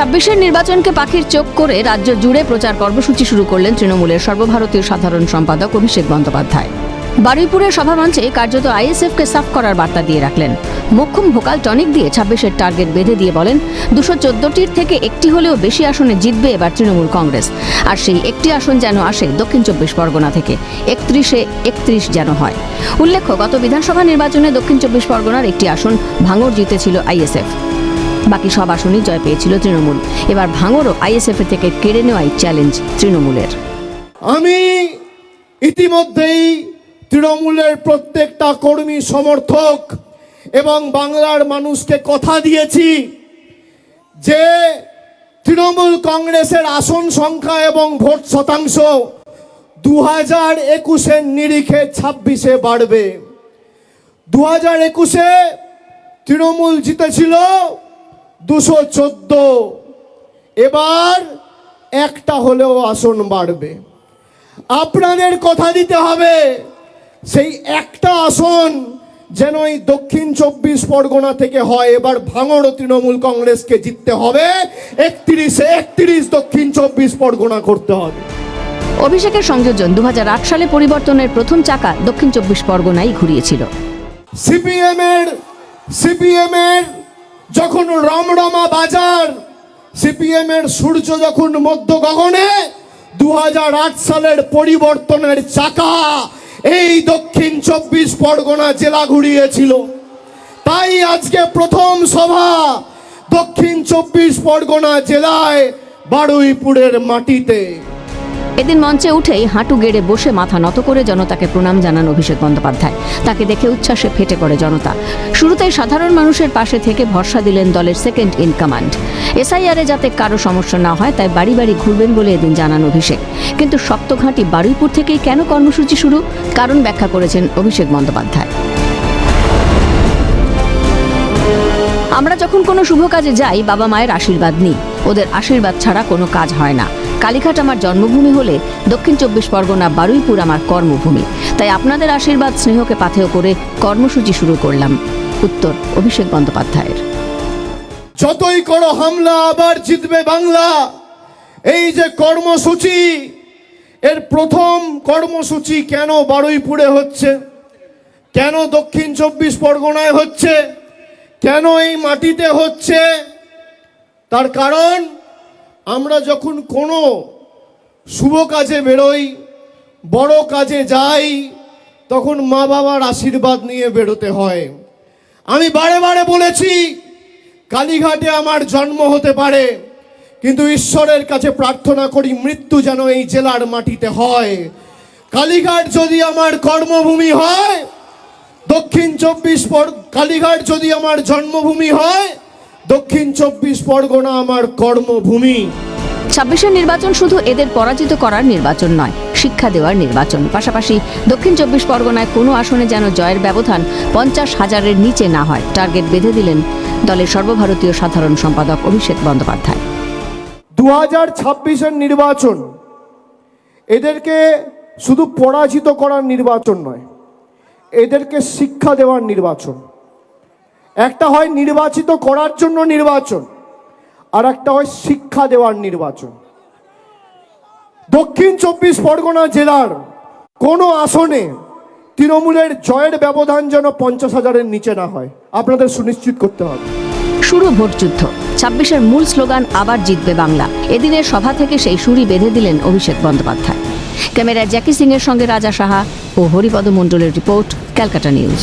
ছাব্বিশের নির্বাচনকে পাখির চোখ করে রাজ্য জুড়ে প্রচার কর্মসূচি শুরু করলেন তৃণমূলের সর্বভারতীয় সাধারণ সম্পাদক অভিষেক বন্দ্যোপাধ্যায়। বারুইপুরের সভামঞ্চে কার্যত আইএসএফকে সাফ করার বার্তা দিয়ে রাখলেন। মোক্ষম ভোকাল টনিক দিয়ে ছাব্বিশের টার্গেট বেঁধে দিয়ে বলেন, দুশো চোদ্দটির থেকে একটি হলেও বেশি আসনে জিতবে এবার তৃণমূল কংগ্রেস। আর সেই একটি আসন যেন আসে দক্ষিণ চব্বিশ পরগনা থেকে, একত্রিশে একত্রিশ যেন হয়। উল্লেখ্য, গত বিধানসভা নির্বাচনে দক্ষিণ চব্বিশ পরগনার একটি আসন ভাঙড় জিতেছিল আইএসএফ। বাকি সব আসনই জয় পেয়েছিল তৃণমূল। এবার ভাঙড়ও আইএসএফ থেকে কেড়ে নেওয়াই চ্যালেঞ্জ তৃণমূলের। আমি ইতিমধ্যেই তৃণমূলের প্রত্যেকটা কর্মী সমর্থক এবং বাংলার মানুষকে কথা দিয়েছি যে তৃণমূল কংগ্রেসের আসন সংখ্যা এবং ভোট শতাংশ দু হাজার একুশের নিরিখে ছাব্বিশে বাড়বে। দু হাজার একুশে তৃণমূল জিতেছিল দুশো চোদ্দ। এবার একটা হলেও আসন বাড়বে। আপনাদের কথা দিতে হবে সেই একটা আসন যেন এই দক্ষিণ চব্বিশ পরগনা থেকে হয়। এবার ভাঙড় তৃণমূল কংগ্রেসকে জিততে হবে। একত্রিশে একত্রিশ দক্ষিণ চব্বিশ পরগনা করতে হবে। অভিষেকের সংযোজন দু হাজার আট সালে পরিবর্তনের প্রথম চাকা দক্ষিণ চব্বিশ পরগনায় ঘুরিয়েছিল। সিপিএম এর সিপিএম এর যখন রমরমা বাজার সিপিএম এর সূর্য যখন মধ্য গগনে দু হাজার আট সালের পরিবর্তনের চাকা এই দক্ষিণ চব্বিশ পরগনা জেলা ঘুরিয়েছিল। তাই আজকে প্রথম সভা দক্ষিণ চব্বিশ পরগনা জেলায় বারুইপুরের মাটিতে। এদিন মঞ্চে উঠেই হাঁটু গেড়ে বসে মাথা নত করে জনতাকে প্রণাম জানান অভিষেক বন্দ্যোপাধ্যায়। তাকে দেখে উচ্ছ্বাসে ফেটে পড়ে জনতা। শুরুতেই সাধারণ মানুষের পাশে থেকে ভরসা দিলেন দলের সেকেন্ড ইন কমান্ড এসআইআরে যাতে কারও সমস্যা না হয়, তাই বাড়ি বাড়ি ঘুরবেন বলে এদিন জানান অভিষেক। কিন্তু সপ্তঘাটি বারুইপুর থেকেই কেন কর্মসূচি শুরু? কারণ ব্যাখ্যা করেছেন অভিষেক বন্দ্যোপাধ্যায়। আমরা যখন কোনো শুভ কাজে যাই, বাবা মায়ের আশীর্বাদ নিই। ওদের আশীর্বাদ ছাড়া কোনো কাজ হয় না। কালীঘাট আমার জন্মভূমি হলে দক্ষিণ চব্বিশ পরগনা বারুইপুর আমার কর্মভূমি। তাই আপনাদের আশীর্বাদ, স্নেহকে পাথেয় করে কর্মসূচি শুরু করলাম। উত্তর, অভিষেক বন্দ্যোপাধ্যায়ের। যতই করো হামলা, আবার জিতবে বাংলা। এই যে কর্মসূচি, এর প্রথম কর্মসূচি কেন বারুইপুরে হচ্ছে? কেন দক্ষিণ চব্বিশ পরগনায় হচ্ছে? কেন এই মাটিতে হচ্ছে? তার কারণ আমরা যখন কোনো শুভ কাজে বেরোই, বড় কাজে যাই, তখন মা বাবার আশীর্বাদ নিয়ে বেরোতে হয়। আমি বারে বারে বলেছি, কালীঘাটে আমার জন্ম হতে পারে, কিন্তু ঈশ্বরের কাছে প্রার্থনা করি মৃত্যু যেন এই জেলার মাটিতে হয়। কালীঘাট যদি আমার কর্মভূমি হয়, দক্ষিণ চব্বিশ পর কালীঘাট যদি আমার জন্মভূমি হয় দক্ষিণ চব্বিশ পরগনা আমার কর্মভূমি। ছাব্বিশের নির্বাচন শুধু এদের পরাজিত করার নির্বাচন নয় শিক্ষা দেওয়ার নির্বাচন। পাশাপাশি দক্ষিণ চব্বিশ পরগনায় কোনো আসনে যেন জয়ের ব্যবধান পঞ্চাশ হাজারের নিচে না হয় টার্গেট বেঁধে দিলেন দলের সর্বভারতীয় সাধারণ সম্পাদক অভিষেক বন্দ্যোপাধ্যায়। দু হাজার ছাব্বিশের নির্বাচন এদেরকে শুধু পরাজিত করার নির্বাচন নয় এদেরকে শিক্ষা দেওয়ার নির্বাচন। একটা হয় নির্বাচিত করার জন্য নির্বাচন আর একটা হয় শিক্ষা দেওয়ার নির্বাচন। দক্ষিণ চব্বিশ পরগনা জেলার কোনো আসনে তৃণমূলের জয়ের ব্যবধান যেন পঞ্চাশ হাজারের নিচে না হয়। আপনাদের সুনিশ্চিত করতে হবে। শুরু ভোটযুদ্ধ ছাব্বিশের মূল স্লোগান, আবার জিতবে বাংলা। এদিনের সভা থেকে সেই সুরি বেঁধে দিলেন অভিষেক বন্দ্যোপাধ্যায়। ক্যামেরায় জ্যাকি সিং এর সঙ্গে রাজা সাহা ও হরিপদ মণ্ডলের রিপোর্ট, ক্যালকাটা নিউজ।